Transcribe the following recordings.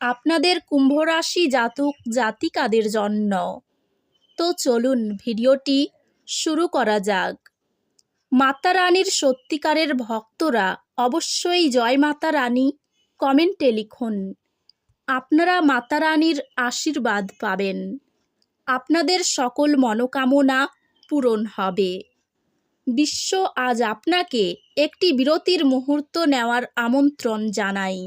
আপনাদের কুম্ভ রাশি জাতক জাতিকাদের জন্য। তো চলুন ভিডিওটি শুরু করা যাক। মাতা রানীর সত্যিকারের ভক্তরা অবশ্যই জয় মাতা রানী কমেন্টে লিখুন। আপনারা মাতা রানীর আশীর্বাদ পাবেন। আপনাদের সকল মনোকামনা পূরণ হবে। বিশ্ব আজ আপনাকে একটি বিরতির মুহূর্ত নেওয়ার আমন্ত্রণ জানাই।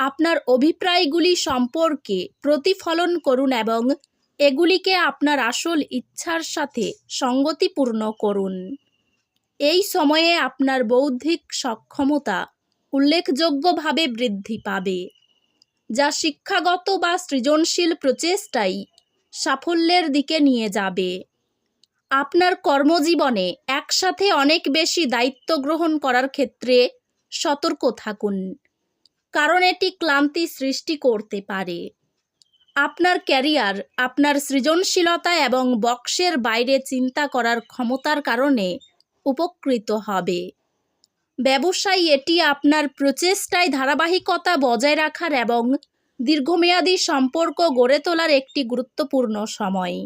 আপনার অভিপ্রায়গুলি সম্পর্কে প্রতিফলন করুন এবং এগুলিকে আপনার আসল ইচ্ছার সাথে সঙ্গতিপূর্ণ করুন। এই সময়ে আপনার বৌদ্ধিক সক্ষমতা উল্লেখযোগ্যভাবে বৃদ্ধি পাবে, যা শিক্ষাগত বা সৃজনশীল প্রচেষ্টাই সাফল্যের দিকে নিয়ে যাবে। আপনার কর্মজীবনে একসাথে অনেক বেশি দায়িত্ব গ্রহণ করার ক্ষেত্রে সতর্ক থাকুন। কারণ এটি ক্লান্তি সৃষ্টি করতে পারে। আপনার ক্যারিয়ার, আপনার সৃজনশীলতা এবং বক্সের বাইরে চিন্তা করার ক্ষমতার কারণে উপকৃত হবে। ব্যবসায়ী, এটি আপনার প্রচেষ্টায় ধারাবাহিকতা বজায় রাখার এবং দীর্ঘমেয়াদী সম্পর্ক গড়ে তোলার একটি গুরুত্বপূর্ণ সময়।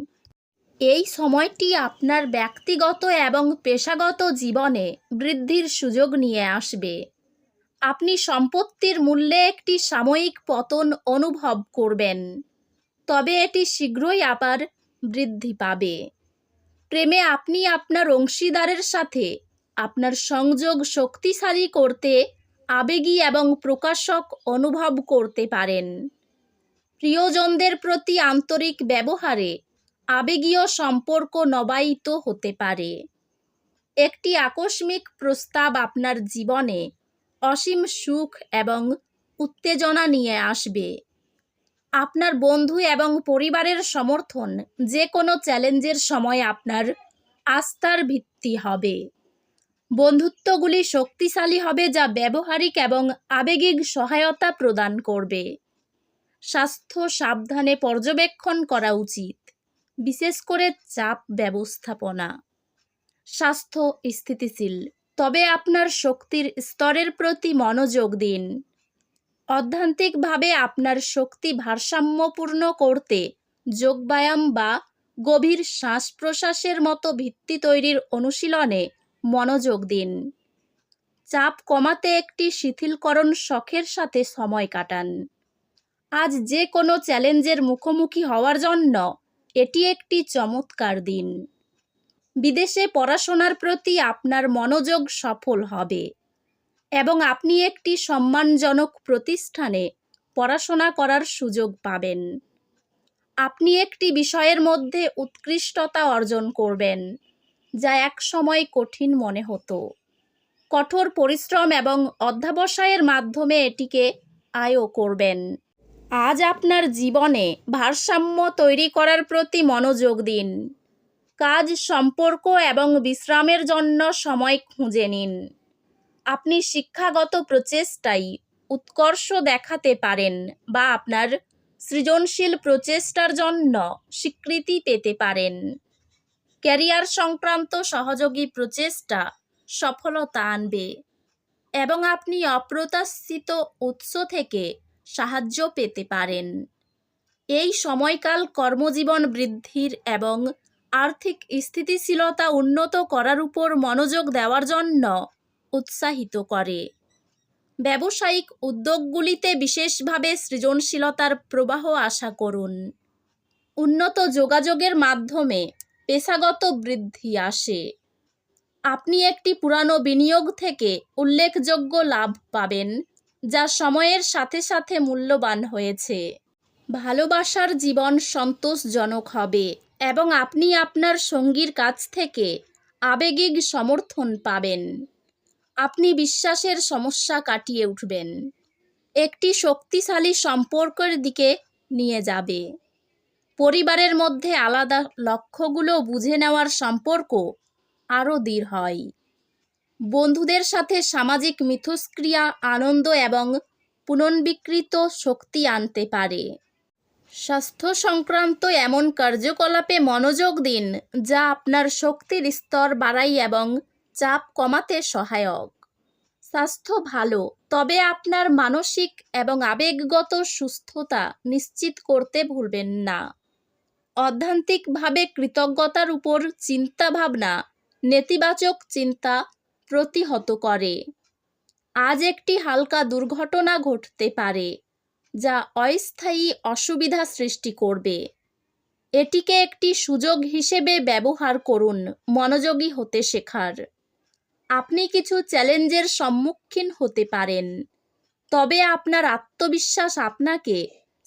এই সময়টি আপনার ব্যক্তিগত এবং পেশাগত জীবনে বৃদ্ধির সুযোগ নিয়ে আসবে। আপনি সম্পত্তির মূল্যে একটি সাময়িক পতন অনুভব করবেন। তবে এটি শীঘ্রই আবার বৃদ্ধি পাবে। প্রেমে আপনি আপনার অংশীদারের সাথে আপনার সংযোগ শক্তিশালী করতে আবেগী এবং প্রকাশক অনুভব করতে পারেন। প্রিয়জনদের প্রতি আন্তরিক ব্যবহারে আবেগীয় সম্পর্ক নবায়িত হতে পারে। একটি আকস্মিক প্রস্তাব আপনার জীবনে অসীম সুখ এবং উত্তেজনা নিয়ে আসবে। আপনার বন্ধু এবং পরিবারের সমর্থন যে কোনো চ্যালেঞ্জের সময় আপনার আস্থার ভিত্তি হবে। বন্ধুত্বগুলি শক্তিশালী হবে যা ব্যবহারিক এবং আবেগিক সহায়তা প্রদান করবে। স্বাস্থ্য সাবধানে পর্যবেক্ষণ করা উচিত, বিশেষ করে চাপ ব্যবস্থাপনা। স্বাস্থ্য স্থিতিশীল তবে আপনার শক্তির স্তরের প্রতি মনোযোগ দিন। অধ্যান্তিকভাবে আপনার শক্তি ভারসাম্যপূর্ণ করতে যোগব্যায়াম বা গভীর শ্বাস প্রশ্বাসের মতো ভিত্তি তৈরির অনুশীলনে মনোযোগ দিন। চাপ কমাতে একটি শিথিলকরণ শখের সাথে সময় কাটান। আজ যে কোনো চ্যালেঞ্জের মুখোমুখি হওয়ার জন্য এটি একটি চমৎকার দিন। বিদেশে পড়াশোনার প্রতি আপনার মনোযোগ সফল হবে এবং আপনি একটি সম্মানজনক প্রতিষ্ঠানে পড়াশোনা করার সুযোগ পাবেন। আপনি একটি বিষয়ের মধ্যে উৎকৃষ্টতা অর্জন করবেন, যা এক সময় কঠিন মনে হতো। কঠোর পরিশ্রম এবং অধ্যাবসায়ের মাধ্যমে এটিকে আয়ও করবেন। আজ আপনার জীবনে ভারসাম্য তৈরি করার প্রতি মনোযোগ দিন। কাজ, সম্পর্ক এবং বিশ্রামের জন্য সময় খুঁজে নিন। আপনি শিক্ষাগত প্রচেষ্টাই উৎকর্ষ দেখাতে পারেন বা আপনার সৃজনশীল প্রচেষ্টার জন্য স্বীকৃতি পেতে পারেন। ক্যারিয়ার সংক্রান্ত সহযোগী প্রচেষ্টা সফলতা আনবে এবং আপনি অপ্রত্যাশিত উৎস থেকে সাহায্য পেতে পারেন। এই সময়কাল কর্মজীবন বৃদ্ধির এবং আর্থিক স্থিতিশীলতা উন্নত করার উপর মনোযোগ দেওয়ার জন্য উৎসাহিত করে। ব্যবসায়িক উদ্যোগগুলিতে বিশেষভাবে সৃজনশীলতার প্রবাহ আশা করুন। উন্নত যোগাযোগের মাধ্যমে পেশাগত বৃদ্ধি আসে। আপনি একটি পুরানো বিনিয়োগ থেকে উল্লেখযোগ্য লাভ পাবেন, যা সময়ের সাথে সাথে মূল্যবান হয়েছে। ভালোবাসার জীবন সন্তোষজনক হবে। এবং আপনি আপনার সঙ্গীর কাছ থেকে আবেগিক সমর্থন পাবেন। আপনি বিশ্বাসের সমস্যা কাটিয়ে উঠবেন। একটি শক্তিশালী সম্পর্কের দিকে নিয়ে যাবে। পরিবারের মধ্যে আলাদা লক্ষ্যগুলো বুঝে নেওয়ার সম্পর্ক আরও দৃঢ় হয়। বন্ধুদের সাথে সামাজিক মিথস্ক্রিয়া, আনন্দ এবং পুনর্বিকৃত শক্তি আনতে পারে। স্বাস্থ্য সংক্রান্ত এমন কার্যকলাপে মনোযোগ দিন, যা আপনার শক্তির স্তর বাড়ায় এবং চাপ কমাতে সহায়ক। স্বাস্থ্য ভালো, তবে আপনার মানসিক এবং আবেগগত সুস্থতা নিশ্চিত করতে ভুলবেন না। অধ্যান্তিকভাবে কৃতজ্ঞতার উপর চিন্তাভাবনা, নেতিবাচক চিন্তা প্রতিহত করে। আজ একটি হালকা দুর্ঘটনা ঘটতে পারে। যা অস্থায়ী অসুবিধা সৃষ্টি করবে। এটিকে একটি সুযোগ হিসেবে ব্যবহার করুন, মনোযোগী হতে শেখার। আপনি কিছু চ্যালেঞ্জের সম্মুখীন হতে পারেন, তবে আপনার আত্মবিশ্বাস আপনাকে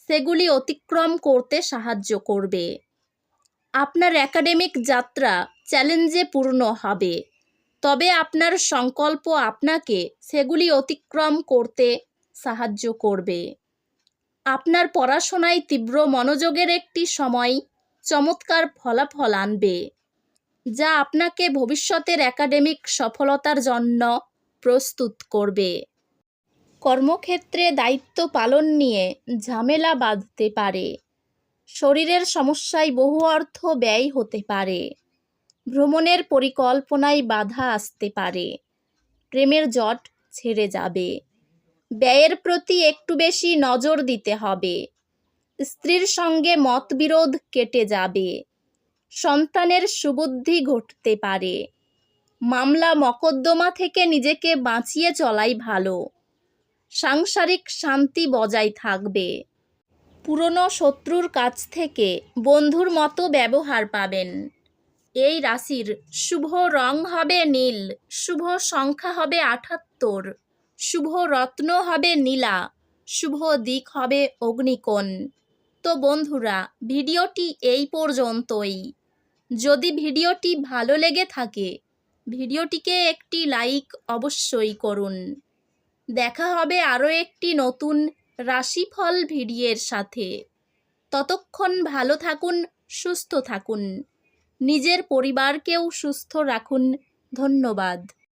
সেগুলি অতিক্রম করতে সাহায্য করবে। আপনার একাডেমিক যাত্রা চ্যালেঞ্জে পূর্ণ হবে, তবে আপনার সংকল্প আপনাকে সেগুলি অতিক্রম করতে সাহায্য করবে। আপনার পড়াশোনায় তীব্র মনোযোগের একটি সময় চমৎকার ফলাফল আনবে, যা আপনাকে ভবিষ্যতের একাডেমিক সফলতার জন্য প্রস্তুত করবে। কর্মক্ষেত্রে দায়িত্ব পালন নিয়ে ঝামেলা বাঁধতে পারে, শরীরের সমস্যায় বহু অর্থ ব্যয় হতে পারে, ভ্রমণের পরিকল্পনায় বাধা আসতে পারে, প্রেমের জট ছেড়ে যাবে। ব্যয়ের প্রতি একটু বেশি নজর দিতে হবে। স্ত্রীর সঙ্গে মতবিরোধ কেটে যাবে। সন্তানের সুবুদ্ধি ঘটতে পারে। মামলা মকদ্দমা থেকে নিজেকে বাঁচিয়ে চলাই ভালো। সাংসারিক শান্তি বজায় থাকবে। পুরনো শত্রুর কাছ থেকে বন্ধুর মতো ব্যবহার পাবেন। এই রাশির শুভ রং হবে নীল, শুভ সংখ্যা হবে আঠাত্তর শুভ রত্ন হবে নীলা, শুভ দিক হবে অগ্নিকোণ। তো বন্ধুরা, ভিডিওটি এই পর্যন্তই। যদি ভিডিওটি ভালো লেগে থাকে, ভিডিওটিকে একটি লাইক অবশ্যই করুন। দেখা হবে আরও একটি নতুন রাশিফল ভিডিওর সাথে। ততক্ষণ ভালো থাকুন, সুস্থ থাকুন। নিজের পরিবারকেও সুস্থ রাখুন। ধন্যবাদ।